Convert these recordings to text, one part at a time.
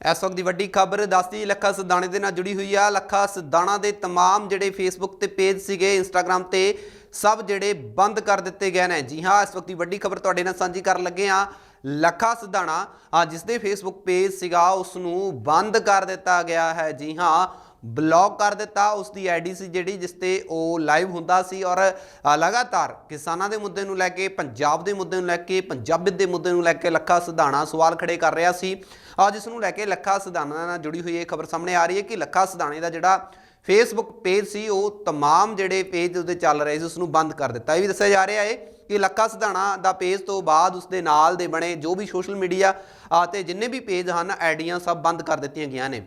ਇਸ ਵਕਤ ਦੀ ਵੱਡੀ ਖਬਰ ਦੱਸਦੀ ਲੱਖਾ ਸਦਾਣੇ ਦੇ ਨਾਲ ਜੁੜੀ ਹੋਈ ਆ ਲੱਖਾ ਸਦਾਣਾ ਦੇ तमाम ਜਿਹੜੇ ਫੇਸਬੁੱਕ ਤੇ ਪੇਜ ਸੀਗੇ ਇੰਸਟਾਗ੍ਰam ਤੇ ਸਭ ਜਿਹੜੇ ਬੰਦ ਕਰ ਦਿੱਤੇ ਗਏ ਨੇ ਜੀ ਹਾਂ ਇਸ ਵਕਤ ਦੀ ਵੱਡੀ ਖਬਰ ਤੁਹਾਡੇ ਨਾਲ ਸਾਂਝੀ ਕਰਨ ਲੱਗੇ ਆ ਲੱਖਾ ਸਦਾਣਾ ਆ ਜਿਸ ਦੇ ਫੇਸਬੁੱਕ ਪੇਜ ਸੀਗਾ ਉਸ ਨੂੰ ਬੰਦ ਕਰ ਦਿੱਤਾ ਗਿਆ ਹੈ ਜੀ ਹਾਂ ਬਲੌਕ ਕਰ ਦਿੱਤਾ ਉਸ ਦੀ ਆਈਡੀ ਸੀ ਜਿਹੜੀ ਜਿਸ ਤੇ ਉਹ ਲਾਈਵ ਹੁੰਦਾ ਸੀ ਔਰ ਅ, ਲਗਾਤਾਰ ਕਿਸਾਨਾਂ ਦੇ ਮੁੱਦੇ ਨੂੰ ਲੈ ਕੇ ਪੰਜਾਬ ਦੇ ਮੁੱਦੇ ਨੂੰ ਲੈ ਕੇ ਪੰਜਾਬੀਅਤ ਦੇ ਮੁੱਦੇ ਨੂੰ ਲੈ ਕੇ ਲੱਖਾ ਸਿਧਾਣਾ ਸਵਾਲ ਖੜੇ ਕਰ ਰਿਹਾ ਸੀ ਆ ਜਿਸ ਨੂੰ ਲੈ ਕੇ ਲੱਖਾ ਸਿਧਾਣਾ ਨਾਲ ਜੁੜੀ ਹੋਈ ਇਹ ਖਬਰ ਸਾਹਮਣੇ ਆ ਰਹੀ ਹੈ ਕਿ ਲੱਖਾ ਸਿਧਾਣੇ ਦਾ ਜਿਹੜਾ ਫੇਸਬੁੱਕ ਪੇਜ ਸੀ ਉਹ तमाम ਜਿਹੜੇ ਪੇਜ ਉਹਦੇ ਚੱਲ ਰਹੇ ਸੀ ਉਸ ਨੂੰ ਬੰਦ ਕਰ ਦਿੱਤਾ ਇਹ ਵੀ ਦੱਸਿਆ ਜਾ ਰਿਹਾ ਹੈ ਕਿ ਲੱਖਾ ਸਿਧਾਣਾ ਦਾ ਪੇਜ ਤੋਂ ਬਾਅਦ ਉਸ ਦੇ ਨਾਲ ਦੇ ਬਣੇ ਜੋ ਵੀ ਸੋਸ਼ਲ ਮੀਡੀਆ ਤੇ ਜਿੰਨੇ ਵੀ ਪੇਜ ਹਨ ਆਈਡੀਆਂ ਸਭ ਬੰਦ ਕਰ ਦਿੱਤੀਆਂ ਗਈਆਂ ਨੇ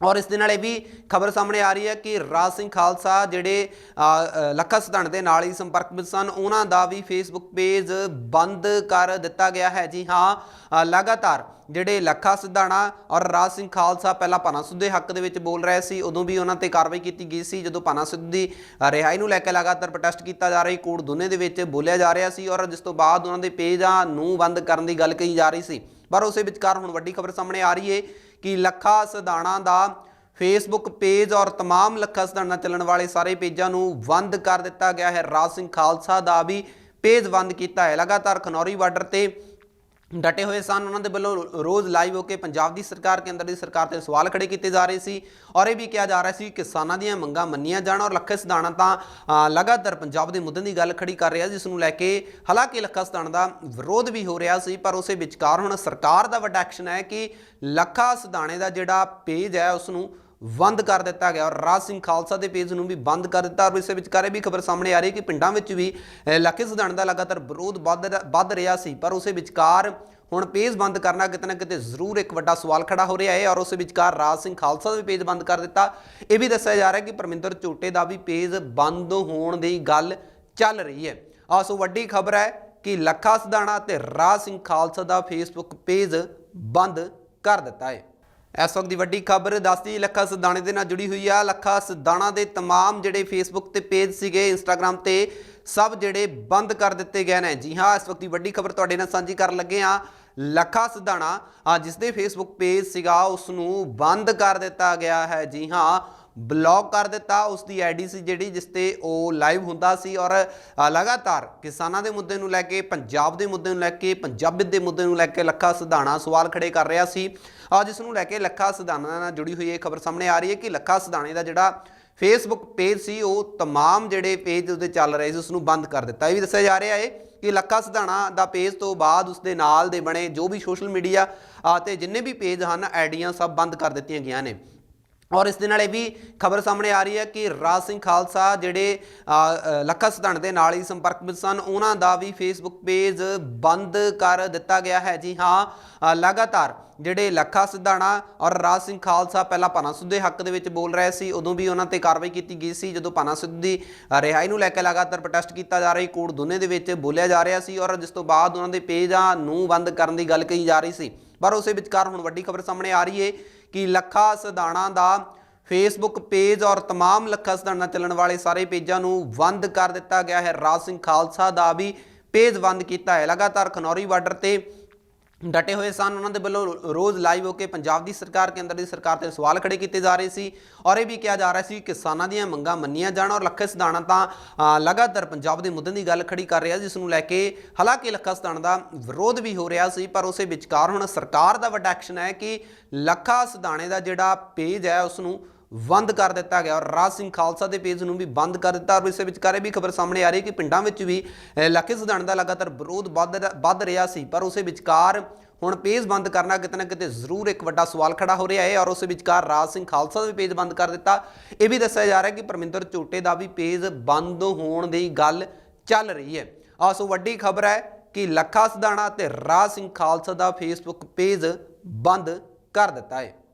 ਔਰ ਇਸ ਦੇ ਨਾਲ ਇਹ ਵੀ ਖਬਰ ਸਾਹਮਣੇ ਆ ਰਹੀ ਹੈ ਕਿ ਰਾਜ ਸਿੰਘ ਖਾਲਸਾ ਜਿਹੜੇ ਅ, ਅ, ਲੱਖਾ ਸਿਧਾਣ ਦੇ ਨਾਲ ਹੀ ਸੰਪਰਕ ਵਿੱਚ ਸਨ ਉਹਨਾਂ ਦਾ ਵੀ ਫੇਸਬੁੱਕ ਪੇਜ ਬੰਦ ਕਰ ਦਿੱਤਾ ਗਿਆ ਹੈ। ਜੀ ਹਾਂ ਲਗਾਤਾਰ ਜਿਹੜੇ ਲੱਖਾ ਸਿਧਾਣਾ ਔਰ ਰਾਜ ਸਿੰਘ ਖਾਲਸਾ ਪਹਿਲਾਂ ਪਾਨਾ ਸਿੱਧੂ ਦੇ ਹੱਕ ਦੇ ਵਿੱਚ ਬੋਲ ਰਹੇ ਸੀ ਉਦੋਂ ਵੀ ਉਹਨਾਂ ਤੇ ਕਾਰਵਾਈ ਕੀਤੀ ਗਈ ਸੀ ਜਦੋਂ ਪਾਨਾ ਸਿੱਧੂ ਦੀ ਰਿਹਾਈ ਨੂੰ ਲੈ ਕੇ ਲਗਾਤਾਰ ਪ੍ਰੋਟੈਸਟ ਕੀਤਾ ਜਾ ਰਿਹਾ ਸੀ ਕੋਟ ਦੁਨੇ ਦੇ ਵਿੱਚ ਬੋਲਿਆ ਜਾ ਰਿਹਾ ਸੀ ਔਰ ਜਿਸ ਤੋਂ ਬਾਅਦ ਉਹਨਾਂ ਦੇ ਪੇਜਾਂ ਨੂੰ ਬੰਦ ਕਰਨ ਦੀ ਗੱਲ ਕਹੀ ਜਾ ਰਹੀ ਸੀ। ਪਰ ਉਸੇ ਵਿਚਕਾਰ ਹੁਣ ਵੱਡੀ ਖਬਰ ਸਾਹਮਣੇ ਆ ਰਹੀ ਹੈ ਕਿ ਲੱਖਾ ਸਦਾਣਾ ਦਾ ਫੇਸਬੁੱਕ ਪੇਜ ਔਰ तमाम ਲੱਖਾ ਸਦਾਣਾ ਚੱਲਣ ਵਾਲੇ ਸਾਰੇ ਪੇਜਾਂ ਨੂੰ ਬੰਦ ਕਰ ਦਿੱਤਾ ਗਿਆ ਹੈ ਰਾਜ ਸਿੰਘ ਖਾਲਸਾ ਦਾ ਵੀ ਪੇਜ ਬੰਦ ਕੀਤਾ ਹੈ ਲਗਾਤਾਰ ਖਨੌਰੀ ਬਾਰਡਰ ਤੇ ਡਟੇ ਹੋਏ ਸਨ। ਉਹਨਾਂ ਦੇ ਵੱਲੋਂ ਰੋਜ਼ ਲਾਈਵ ਹੋ ਕੇ ਪੰਜਾਬ ਦੀ ਸਰਕਾਰ, ਕੇਂਦਰ ਦੀ ਸਰਕਾਰ ਤੇ ਸਵਾਲ ਖੜੇ ਕੀਤੇ ਜਾ ਰਹੇ ਸੀ ਔਰ ਇਹ ਵੀ ਕਿਹਾ ਜਾ ਰਿਹਾ ਸੀ ਕਿਸਾਨਾਂ ਦੀਆਂ ਮੰਗਾਂ ਮੰਨੀਆਂ ਜਾਣ ਔਰ ਲੱਖੇ ਸਦਾਣਾ ਤਾਂ ਲਗਾਤਾਰ ਪੰਜਾਬ ਦੇ ਮੁੱਦਿਆਂ ਦੀ ਗੱਲ ਖੜੀ ਕਰ ਰਿਹਾ ਜਿਸ ਨੂੰ ਲੈ ਕੇ ਹਾਲਾਂਕਿ ਲੱਖਾ ਸਦਾਣਾ ਦਾ ਵਿਰੋਧ ਵੀ ਹੋ ਰਿਹਾ ਸੀ, ਪਰ ਉਸੇ ਵਿਚਕਾਰ ਹੁਣ ਸਰਕਾਰ ਦਾ ਵੱਡਾ ਐਕਸ਼ਨ ਹੈ ਕਿ ਲੱਖਾ ਸਦਾਣੇ ਦਾ ਜਿਹੜਾ ਪੇਜ ਹੈ ਉਸ ਨੂੰ ਬੰਦ ਕਰ ਦਿੱਤਾ ਗਿਆ ਔਰ ਰਾਜ ਸਿੰਘ ਖਾਲਸਾ ਦੇ ਪੇਜ ਨੂੰ ਵੀ ਬੰਦ ਕਰ ਦਿੱਤਾ ਔਰ ਇਸੇ ਵਿਚਕਾਰ ਇਹ ਵੀ ਖਬਰ ਸਾਹਮਣੇ ਆ ਰਹੀ ਹੈ ਕਿ ਪਿੰਡਾਂ ਵਿੱਚ ਵੀ ਅਹ, ਲੱਖੇ ਸਿਧਾਣ ਦਾ ਲਗਾਤਾਰ ਵਿਰੋਧ ਵੱਧ ਵੱਧ ਰਿਹਾ ਸੀ ਪਰ ਉਸੇ ਵਿਚਕਾਰ ਹੁਣ ਪੇਜ ਬੰਦ ਕਰਨਾ ਕਿਤੇ ਨਾ ਕਿਤੇ ਜ਼ਰੂਰ ਇੱਕ ਵੱਡਾ ਸਵਾਲ ਖੜਾ ਹੋ ਰਿਹਾ ਹੈ ਔਰ ਉਸੇ ਵਿਚਕਾਰ ਰਾਜ ਸਿੰਘ ਖਾਲਸਾ ਦਾ ਵੀ ਪੇਜ ਬੰਦ ਕਰ ਦਿੱਤਾ। ਇਹ ਵੀ ਦੱਸਿਆ ਜਾ ਰਿਹਾ ਕਿ ਪਰਮਿੰਦਰ ਝੋਟੇ ਦਾ ਵੀ ਪੇਜ ਬੰਦ ਹੋਣ ਦੀ ਗੱਲ ਚੱਲ ਰਹੀ ਹੈ। ਆਹ ਸੋ ਵੱਡੀ ਖਬਰ ਹੈ ਕਿ ਲੱਖਾ ਸਿਧਾਣਾ ਤੇ ਰਾਜ ਸਿੰਘ ਖਾਲਸਾ ਦਾ ਫੇਸਬੁੱਕ ਪੇਜ ਬੰਦ ਕਰ ਦਿੱਤਾ ਹੈ। ਇਸ ਵਕਤ ਦੀ ਵੱਡੀ ਖਬਰ ਦੱਸਦੀ ਲੱਖਾ ਸਦਾਣੇ ਦੇ ਨਾਲ ਜੁੜੀ ਹੋਈ ਆ ਲੱਖਾ ਸਦਾਣਾ ਦੇ तमाम ਜਿਹੜੇ ਫੇਸਬੁੱਕ ਤੇ ਪੇਜ ਸੀਗੇ ਇੰਸਟਾਗ੍ਰam ਤੇ ਸਭ ਜਿਹੜੇ ਬੰਦ ਕਰ ਦਿੱਤੇ ਗਏ ਨੇ ਜੀ ਹਾਂ ਇਸ ਵਕਤ ਦੀ ਵੱਡੀ ਖਬਰ ਤੁਹਾਡੇ ਨਾਲ ਸਾਂਝੀ ਕਰਨ ਲੱਗੇ ਆ ਲੱਖਾ ਸਦਾਣਾ ਆ ਜਿਸ ਦੇ ਫੇਸਬੁੱਕ ਪੇਜ ਸੀਗਾ ਉਸ ਨੂੰ ਬੰਦ ਕਰ ਦਿੱਤਾ ਗਿਆ ਹੈ ਜੀ ਹਾਂ ਬਲੌਕ ਕਰ ਦਿੱਤਾ ਉਸ ਦੀ ਆਈਡੀ ਸੀ ਜਿਹੜੀ ਜਿਸ ਤੇ ਉਹ ਲਾਈਵ ਹੁੰਦਾ ਸੀ ਔਰ ਅ, ਲਗਾਤਾਰ ਕਿਸਾਨਾਂ ਦੇ ਮੁੱਦੇ ਨੂੰ ਲੈ ਕੇ ਪੰਜਾਬ ਦੇ ਮੁੱਦੇ ਨੂੰ ਲੈ ਕੇ ਪੰਜਾਬੀਅਤ ਦੇ ਮੁੱਦੇ ਨੂੰ ਲੈ ਕੇ ਲੱਖਾ ਸਿਧਾਣਾ ਸਵਾਲ ਖੜੇ ਕਰ ਰਿਹਾ ਸੀ ਆ ਜਿਸ ਨੂੰ ਲੈ ਕੇ ਲੱਖਾ ਸਿਧਾਣਾ ਨਾਲ ਜੁੜੀ ਹੋਈ ਇਹ ਖਬਰ ਸਾਹਮਣੇ ਆ ਰਹੀ ਹੈ ਕਿ ਲੱਖਾ ਸਿਧਾਣੇ ਦਾ ਜਿਹੜਾ ਫੇਸਬੁੱਕ ਪੇਜ ਸੀ ਉਹ तमाम ਜਿਹੜੇ ਪੇਜ ਉਹਦੇ ਚੱਲ ਰਹੇ ਸੀ ਉਸ ਨੂੰ ਬੰਦ ਕਰ ਦਿੱਤਾ ਇਹ ਵੀ ਦੱਸਿਆ ਜਾ ਰਿਹਾ ਹੈ ਕਿ ਲੱਖਾ ਸਿਧਾਣਾ ਦਾ ਪੇਜ ਤੋਂ ਬਾਅਦ ਉਸ ਦੇ ਨਾਲ ਦੇ ਬਣੇ ਜੋ ਵੀ ਸੋਸ਼ਲ ਮੀਡੀਆ ਤੇ ਜਿੰਨੇ ਵੀ ਪੇਜ ਹਨ ਆਈਡੀਆਂ ਸਭ ਬੰਦ ਕਰ ਦਿੱਤੀਆਂ ਗਈਆਂ ਨੇ ਔਰ ਇਸ ਦੇ ਨਾਲ ਇਹ ਵੀ ਖਬਰ ਸਾਹਮਣੇ ਆ ਰਹੀ ਹੈ ਕਿ ਰਾਜ ਸਿੰਘ ਖਾਲਸਾ ਜਿਹੜੇ ਅ, ਅ, ਲੱਖਾ ਸਿਧਾਣ ਦੇ ਨਾਲ ਹੀ ਸੰਪਰਕ ਵਿੱਚ ਸਨ ਉਹਨਾਂ ਦਾ ਵੀ ਫੇਸਬੁੱਕ ਪੇਜ ਬੰਦ ਕਰ ਦਿੱਤਾ ਗਿਆ ਹੈ। ਜੀ ਹਾਂ ਲਗਾਤਾਰ ਜਿਹੜੇ ਲੱਖਾ ਸਿਧਾਣਾ ਔਰ ਰਾਜ ਸਿੰਘ ਖਾਲਸਾ ਪਹਿਲਾਂ ਪਾਨਾ ਸਿੱਧੂ ਦੇ ਹੱਕ ਦੇ ਵਿੱਚ ਬੋਲ ਰਹੇ ਸੀ ਉਦੋਂ ਵੀ ਉਹਨਾਂ ਤੇ ਕਾਰਵਾਈ ਕੀਤੀ ਗਈ ਸੀ ਜਦੋਂ ਪਾਨਾ ਸਿੱਧੂ ਦੀ ਰਿਹਾਈ ਨੂੰ ਲੈ ਕੇ ਲਗਾਤਾਰ ਪ੍ਰੋਟੈਸਟ ਕੀਤਾ ਜਾ ਰਿਹਾ ਸੀ ਕੋਟ ਦੁਨੇ ਦੇ ਵਿੱਚ ਬੋਲਿਆ ਜਾ ਰਿਹਾ ਸੀ ਔਰ ਜਿਸ ਤੋਂ ਬਾਅਦ ਉਹਨਾਂ ਦੇ ਪੇਜਾਂ ਨੂੰ ਬੰਦ ਕਰਨ ਦੀ ਗੱਲ ਕਹੀ ਜਾ ਰਹੀ ਸੀ। ਪਰ ਉਸੇ ਵਿਚਕਾਰ ਹੁਣ ਵੱਡੀ ਖਬਰ ਸਾਹਮਣੇ ਆ ਰਹੀ ਹੈ ਕਿ ਲੱਖਾ ਸਦਾਣਾ ਦਾ ਫੇਸਬੁੱਕ ਪੇਜ ਔਰ तमाम ਲੱਖਾ ਸਦਾਣਾ ਚੱਲਣ ਵਾਲੇ ਸਾਰੇ ਪੇਜਾਂ ਨੂੰ ਬੰਦ ਕਰ ਦਿੱਤਾ ਗਿਆ ਹੈ ਰਾਜ ਸਿੰਘ ਖਾਲਸਾ ਦਾ ਵੀ ਪੇਜ ਬੰਦ ਕੀਤਾ ਹੈ ਲਗਾਤਾਰ ਖਨੌਰੀ ਬਾਰਡਰ ਤੇ ਡਟੇ ਹੋਏ ਸਨ। ਉਹਨਾਂ ਦੇ ਵੱਲੋਂ ਰੋਜ਼ ਲਾਈਵ ਹੋ ਕੇ ਪੰਜਾਬ ਦੀ ਸਰਕਾਰ, ਕੇਂਦਰ ਦੀ ਸਰਕਾਰ ਤੇ ਸਵਾਲ ਖੜੇ ਕੀਤੇ ਜਾ ਰਹੇ ਸੀ ਔਰ ਇਹ ਵੀ ਕਿਹਾ ਜਾ ਰਿਹਾ ਸੀ, ਕਿਸਾਨਾਂ ਦੀਆਂ ਮੰਗਾਂ ਮੰਨੀਆਂ ਜਾਣ ਔਰ ਲੱਖੇ ਸਿਧਾਣਾ ਤਾਂ ਲਗਾਤਾਰ ਪੰਜਾਬ ਦੇ ਮੁੱਦਿਆਂ ਦੀ ਗੱਲ ਖੜੀ ਕਰ ਰਿਹਾ ਜਿਸ ਨੂੰ ਲੈ ਕੇ ਹਾਲਾਂਕਿ ਲੱਖਾ ਸਿਧਾਣਾ ਦਾ ਵਿਰੋਧ ਵੀ ਹੋ ਰਿਹਾ ਸੀ, ਪਰ ਉਸੇ ਵਿਚਕਾਰ ਹੁਣ ਸਰਕਾਰ ਦਾ ਵੱਡਾ ਐਕਸ਼ਨ ਹੈ ਕਿ ਲੱਖਾ ਸਿਧਾਣੇ ਦਾ ਜਿਹੜਾ ਪੇਜ ਹੈ ਉਸ ਨੂੰ ਬੰਦ ਕਰ ਦਿੱਤਾ ਗਿਆ ਔਰ ਰਾਜ ਸਿੰਘ ਖਾਲਸਾ ਦੇ ਪੇਜ ਨੂੰ ਵੀ ਬੰਦ ਕਰ ਦਿੱਤਾ ਔਰ ਇਸੇ ਵਿਚਕਾਰ ਇਹ ਵੀ ਖਬਰ ਸਾਹਮਣੇ ਆ ਰਹੀ ਹੈ ਕਿ ਪਿੰਡਾਂ ਵਿੱਚ ਵੀ ਅ, ਲੱਖੇ ਸਿਧਾਣ ਦਾ ਲਗਾਤਾਰ ਵਿਰੋਧ ਵੱਧ ਵੱਧ ਰਿਹਾ ਸੀ ਪਰ ਉਸੇ ਵਿਚਕਾਰ ਹੁਣ ਪੇਜ ਬੰਦ ਕਰਨਾ ਕਿਤੇ ਨਾ ਕਿਤੇ ਜ਼ਰੂਰ ਇੱਕ ਵੱਡਾ ਸਵਾਲ ਖੜਾ ਹੋ ਰਿਹਾ ਹੈ ਔਰ ਉਸੇ ਵਿਚਕਾਰ ਰਾਜ ਸਿੰਘ ਖਾਲਸਾ ਦਾ ਵੀ ਪੇਜ ਬੰਦ ਕਰ ਦਿੱਤਾ। ਇਹ ਵੀ ਦੱਸਿਆ ਜਾ ਰਿਹਾ ਕਿ ਪਰਮਿੰਦਰ ਝੋਟੇ ਦਾ ਵੀ ਪੇਜ ਬੰਦ ਹੋਣ ਦੀ ਗੱਲ ਚੱਲ ਰਹੀ ਹੈ। ਆਹ ਸੋ ਵੱਡੀ ਖਬਰ ਹੈ ਕਿ ਲੱਖਾ ਸਿਧਾਣਾ ਤੇ ਰਾਜ ਸਿੰਘ ਖਾਲਸਾ ਦਾ ਫੇਸਬੁੱਕ ਪੇਜ ਬੰਦ ਕਰ ਦਿੱਤਾ ਹੈ।